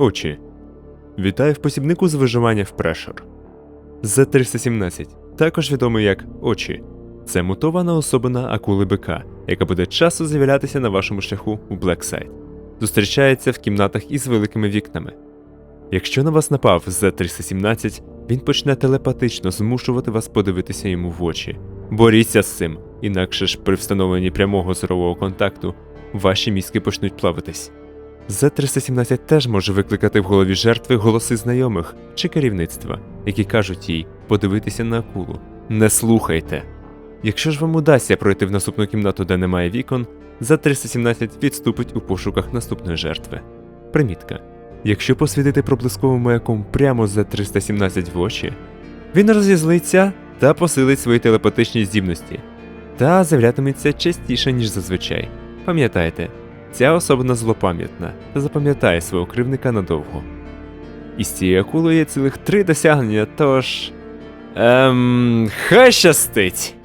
Очі. Вітаю в посібнику з виживання в Прешер. З-317, також відомий як очі. Це мутована особина акули бика, яка буде часто з'являтися на вашому шляху у Блексайд. Зустрічається в кімнатах із великими вікнами. Якщо на вас напав З-317, він почне телепатично змушувати вас подивитися йому в очі. Боріться з цим, інакше ж при встановленні прямого зорового контакту ваші мізки почнуть плавитись. З-317 теж може викликати в голові жертви голоси знайомих чи керівництва, які кажуть їй подивитися на акулу. Не слухайте. Якщо ж вам удасться пройти в наступну кімнату, де немає вікон, За-317 відступить у пошуках наступної жертви. Примітка. Якщо посвітити проблисковим маяком прямо За-317 в очі, він розізлиться та посилить свої телепатичні здібності, та з'являтиметься частіше, ніж зазвичай. Пам'ятайте, ця особина злопам'ятна та запам'ятає свого кривника надовго. Із цієї акулою є цілих три досягнення, тож. Ем. Хай щастить!